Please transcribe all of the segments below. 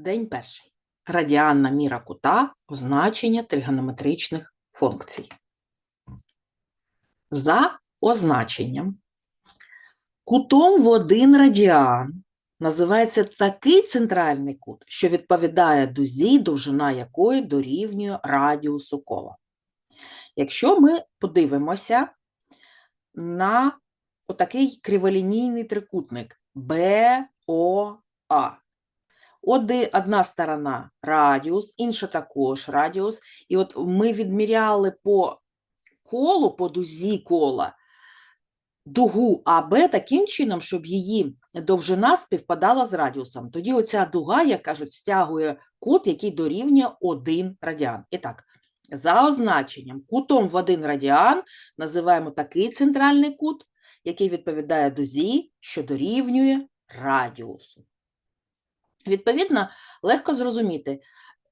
День перший. Радіанна міра кута, означення тригонометричних функцій. За означенням, кутом в один радіан називається такий центральний кут, що відповідає дузі, довжина якої дорівнює радіусу кола. Якщо ми подивимося на отакий криволінійний трикутник БОА. Одна сторона радіус, інша також радіус. І от ми відміряли по колу, по дузі кола, дугу АБ таким чином, щоб її довжина співпадала з радіусом. Тоді оця дуга, як кажуть, стягує кут, який дорівнює 1 радіан. І так, за означенням, кутом в 1 радіан називаємо такий центральний кут, який відповідає дузі, що дорівнює радіусу. Відповідно, легко зрозуміти,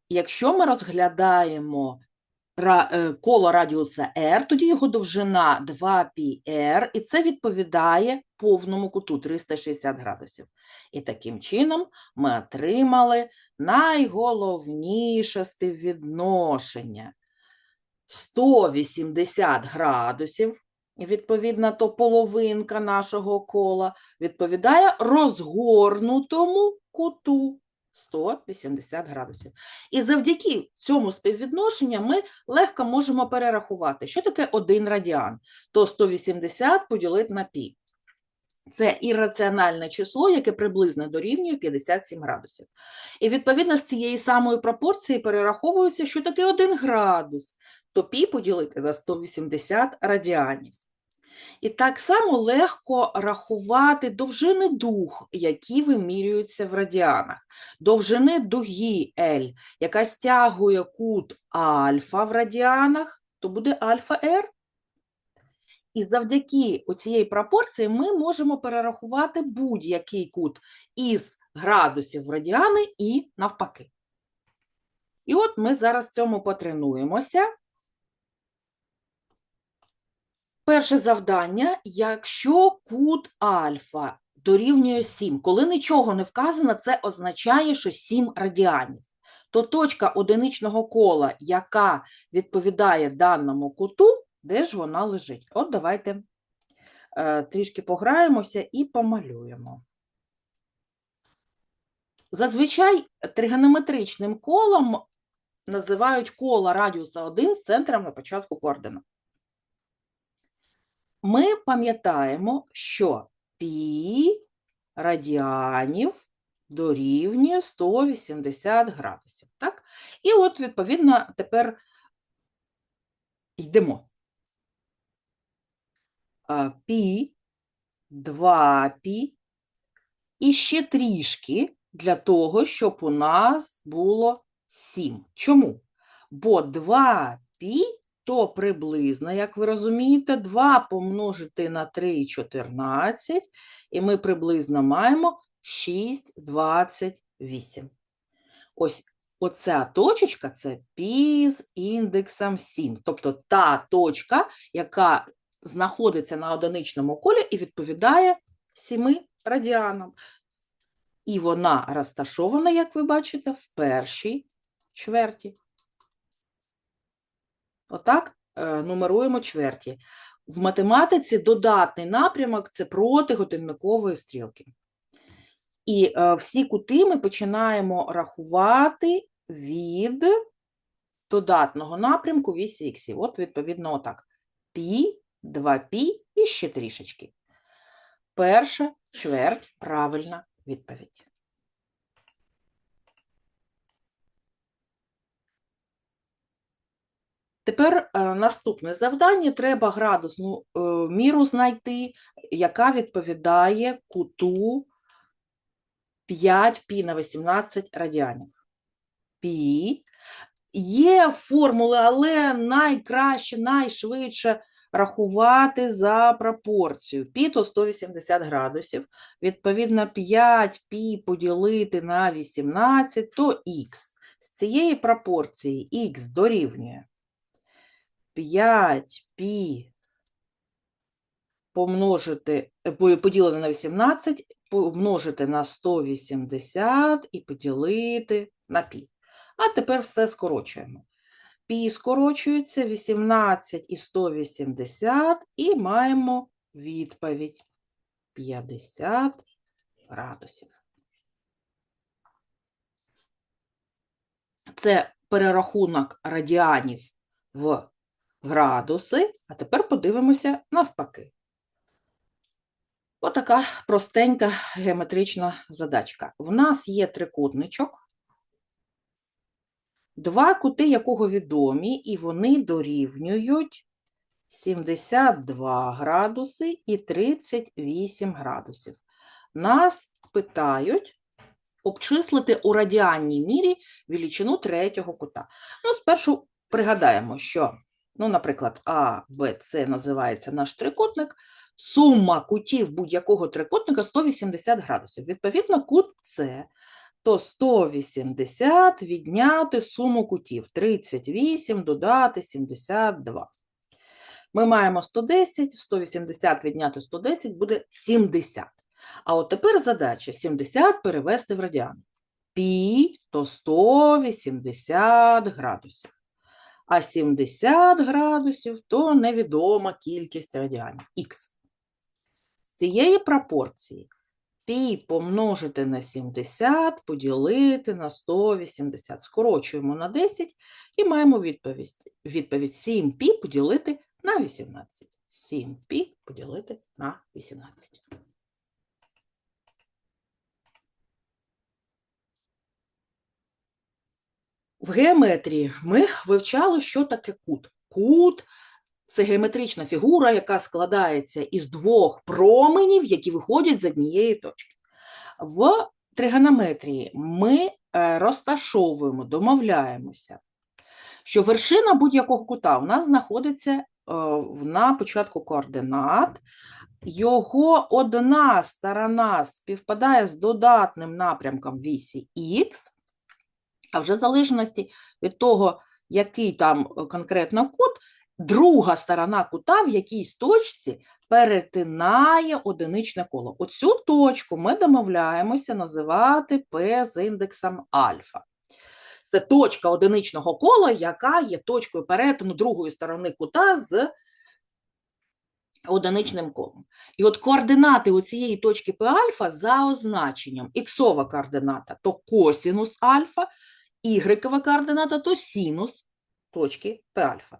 якщо ми розглядаємо е, коло радіуса r, тоді його довжина 2πr, і це відповідає повному куту 360 градусів. І таким чином ми отримали найголовніше співвідношення 180 градусів, відповідно, то половинка нашого кола, відповідає розгорнутому куту 180 градусів. І завдяки цьому співвідношенню ми легко можемо перерахувати, що таке 1 радіан, то 180 поділити на пі. Це ірраціональне число, яке приблизно дорівнює 57 градусів. І відповідно з цієї самої пропорції перераховується, що таке 1 градус, то пі поділити на 180 радіанів. І так само легко рахувати довжини дуг, які вимірюються в радіанах. Довжини дуги L, яка стягує кут альфа в радіанах, то буде альфа R. І завдяки цієї пропорції ми можемо перерахувати будь-який кут із градусів в радіани і навпаки. І от ми зараз цьому потренуємося. Перше завдання, якщо кут альфа дорівнює 7, коли нічого не вказано, це означає, що 7 радіанів. То точка одиничного кола, яка відповідає даному куту, де ж вона лежить? От давайте е, трішки пограємося і помалюємо. Зазвичай тригонометричним колом називають коло радіуса 1 з центром на початку координат. Ми пам'ятаємо, що пі радіанів дорівнює 180 градусів. Так? І от, відповідно, тепер йдемо. Пі, 2 пі, і ще трішки для того, щоб у нас було 7. Чому? Бо 2 пі то приблизно, як ви розумієте, 2 помножити на 3 – 14, і ми приблизно маємо 6,28. Ось оця точечка – це пі з індексом 7, тобто та точка, яка знаходиться на одиничному колі і відповідає 7 радіанам. І вона розташована, як ви бачите, в першій чверті. Отак е, нумеруємо чверті. В математиці додатний напрямок – це проти годинникової стрілки. І е, всі кути ми починаємо рахувати від додатного напрямку вісі іксів. От, відповідно, отак. Пі, 2 пі і ще трішечки. Перша чверть – правильна відповідь. Тепер е, наступне завдання. Треба градусну е, міру знайти, яка відповідає куту 5 пі на 18 радіанів. Пі. Є формули, але найкраще, найшвидше рахувати за пропорцію. Пі то 180 градусів. Відповідно, 5 пі поділити на 18 то х. З цієї пропорції х дорівнює 5 пі помножити, е, по- поділене на 18, помножити на 180 і поділити на пі. А тепер все скорочуємо. Пі скорочується 18 і 180, і маємо відповідь 50 градусів. Це перерахунок радіанів в градуси, а тепер подивимося навпаки. Отака простенька геометрична задачка. В нас є трикутничок, два кути якого відомі, і вони дорівнюють 72 градуси і 38 градусів. Нас питають обчислити у радіанній мірі величину третього кута. Ну, спершу пригадаємо, що, ну, наприклад, А, Б, С називається наш трикутник, сума кутів будь-якого трикутника 180 градусів. Відповідно, кут С, то 180 відняти суму кутів, 38 додати 72. Ми маємо 110, 180 відняти 110 буде 70. А от тепер задача 70 перевести в радіани. Пі то 180 градусів. А 70 градусів то невідома кількість радіанів х. З цієї пропорції пі помножити на 70, поділити на 180. Скорочуємо на 10 і маємо відповідь, відповідь 7 пі поділити на 18. 7 пі поділити на 18. В геометрії ми вивчали, що таке кут. Кут це геометрична фігура, яка складається із двох променів, які виходять з однієї точки. В тригонометрії ми е, розташовуємо, домовляємося, що вершина будь-якого кута у нас знаходиться е, на початку координат. Його одна сторона співпадає з додатним напрямком вісі Х, а вже в залежності від того, який там е, конкретно кут, друга сторона кута в якійсь точці перетинає одиничне коло. Оцю точку ми домовляємося називати P з індексом альфа. Це точка одиничного кола, яка є точкою перетину другої сторони кута з одиничним колом. І от координати у цієї точки P альфа за означенням іксова координата то косінус альфа, ігрекова координата то синус точки P альфа.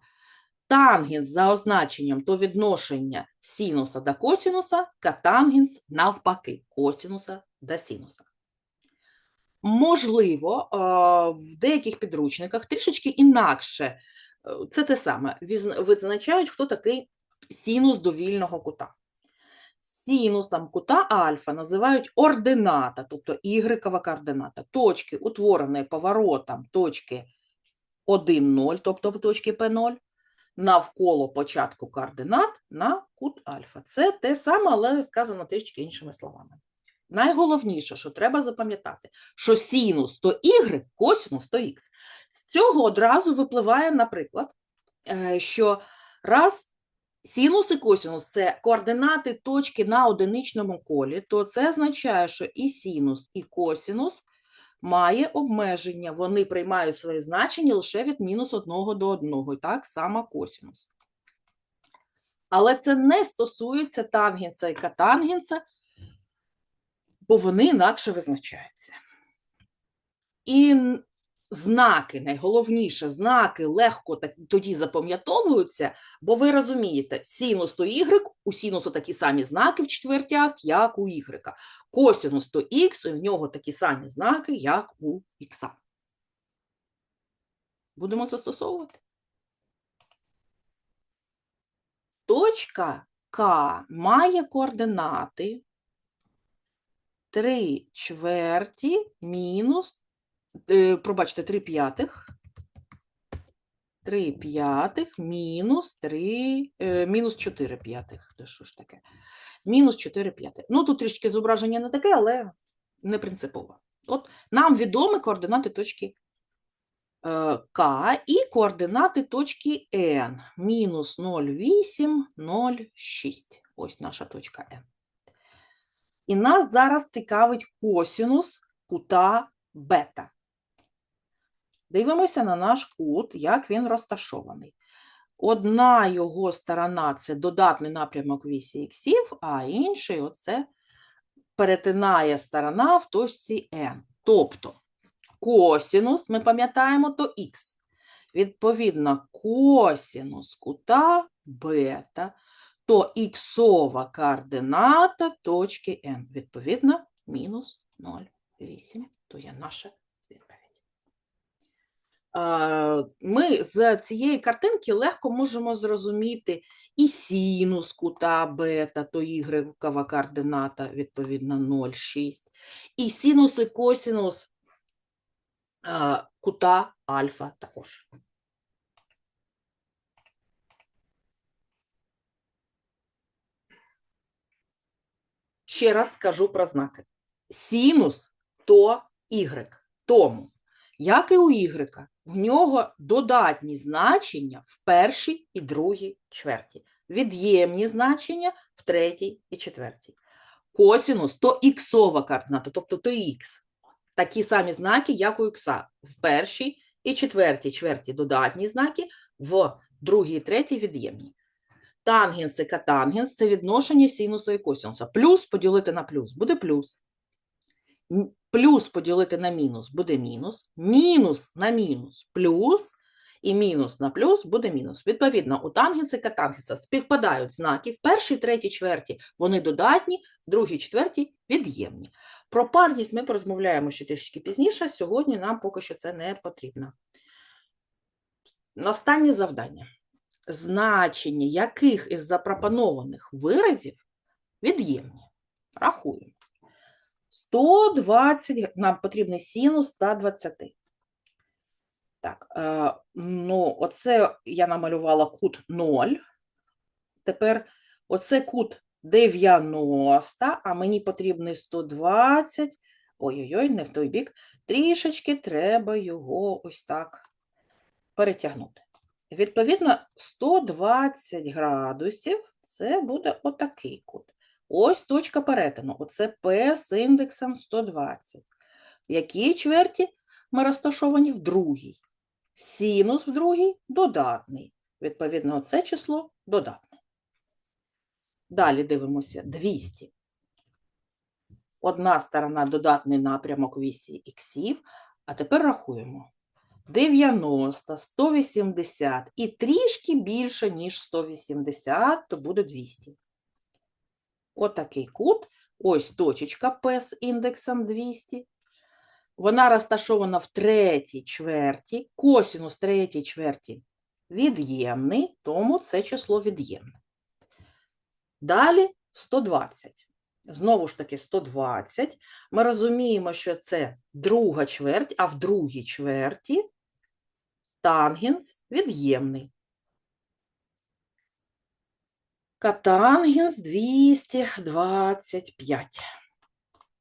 Тангенс за означенням то відношення синуса до косінуса, катангенс навпаки косінуса до синуса. Можливо, е, в деяких підручниках трішечки інакше, е, це те саме, визначають, хто такий синус довільного кута. Синусом кута альфа називають ордината, тобто ігрекова координата, точки, утворені поворотом точки 1,0, тобто точки P0, навколо початку координат на кут альфа. Це те саме, але сказано трішки іншими словами. Найголовніше, що треба запам'ятати, що синус то y, косинус то х. З цього одразу випливає, наприклад, е, що раз синус і косинус – це координати точки на одиничному колі, то це означає, що і синус, і косинус має обмеження. Вони приймають своє значення лише від мінус 1 до 1, і так само косинус. Але це не стосується тангенса і катангенса, бо вони інакше визначаються. І знаки, найголовніше, знаки легко так, тоді запам'ятовуються, бо ви розумієте, синус то y, у синусу такі самі знаки в четвертях, як у y. Косинус то і в нього такі самі знаки, як у х. Будемо застосовувати. Точка К має координати 3 чверті мінус, пробачте, 3 п'ятих. 3 п'ятих мінус 3, е, мінус 4 п'ятих. Це що ж таке? Мінус 4 п'ятих. Ну, тут трішки зображення не таке, але не принципово. От нам відомі координати точки е, К і координати точки N. Мінус 0,8, 0,6. ось наша точка N. І нас зараз цікавить косінус кута бета. Дивимося на наш кут, як він розташований. Одна його сторона це додатний напрямок вісі іксів, а інший оце перетинає сторона в точці n. Тобто косінус, ми пам'ятаємо, то х. Відповідно, косінус кута бета, то іксова координата точки n. Відповідно, мінус 0,8. То є наша Ми з цієї картинки легко можемо зрозуміти і синус кута бета, то ігрекова координата, відповідно, 0,6, і синус і косинус е, кута альфа також. Ще раз скажу про знаки. Синус то y. Тому, як і у y, в нього додатні значення в першій і другій чверті, від'ємні значення в третій і четвертій. Косінус то іксова координата, тобто то х. Такі самі знаки, як у ікса. В першій і четвертій чверті додатні знаки, в другій і третій від'ємні. Тангенс і катангенс – це відношення синуса і косінуса. Плюс поділити на плюс буде плюс. Плюс поділити на мінус буде мінус. Мінус на мінус плюс. І мінус на плюс буде мінус. Відповідно, у тангенса і катангенса співпадають знаки. В першій, третій чверті вони додатні, в другій, четвертій від'ємні. Про парність ми порозмовляємо ще трішки пізніше. Сьогодні нам поки що це не потрібно. Останнє завдання. Значення яких із запропонованих виразів від'ємні? Рахуємо. 120, нам потрібний синус 120. Так, ну, оце я намалювала кут 0. Тепер оце кут 90, а мені потрібний 120. Ой-ой-ой, не в той бік. Трішечки треба його ось так перетягнути. Відповідно, 120 градусів це буде отакий кут. Ось точка перетину. Оце P з індексом 120. В якій чверті ми розташовані? В другій. Синус в другій додатний. Відповідно, це число додатне. Далі дивимося 200. Одна сторона додатний напрямок вісі іксів, а тепер рахуємо. 90, 180 і трішки більше, ніж 180, то буде 200. Отакий кут. Ось точечка P з індексом 200. Вона розташована в третій чверті. Косінус третій чверті від'ємний, тому це число від'ємне. Далі 120. Знову ж таки 120. Ми розуміємо, що це друга чверть, а в другій чверті тангенс від'ємний. Катангенс 225.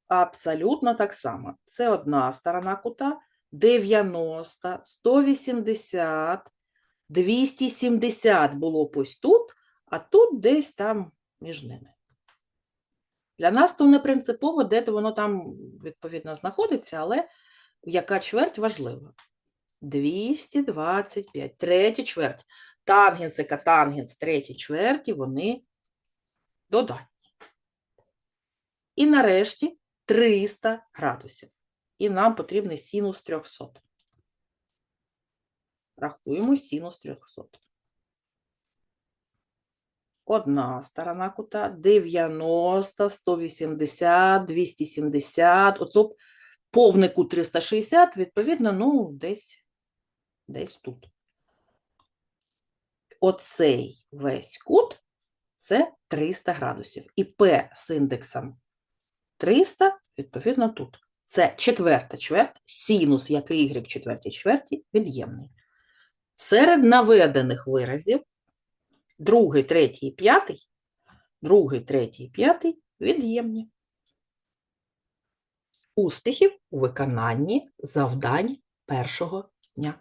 Абсолютно так само. Це одна сторона кута, 90, 180, 270 було ось тут, а тут десь там між ними. Для нас то не принципово, де воно там, відповідно, знаходиться, але яка чверть важлива. 225. Третя чверть. Тангенс і катангенс третій чверті, вони додатні. І нарешті 300 градусів. І нам потрібний синус 300. Рахуємо синус 300. Одна сторона кута 90, 180, 270. Ото повний кут 360, відповідно, ну, десь, десь тут. Оцей весь кут це 300 градусів. І P з індексом 300, відповідно, тут. Це четверта чверть, синус, як і y четвертій чверті, від'ємний. Серед наведених виразів другий, третій і п'ятий, другий, третій і п'ятий від'ємні. Успіхів у виконанні завдань першого дня.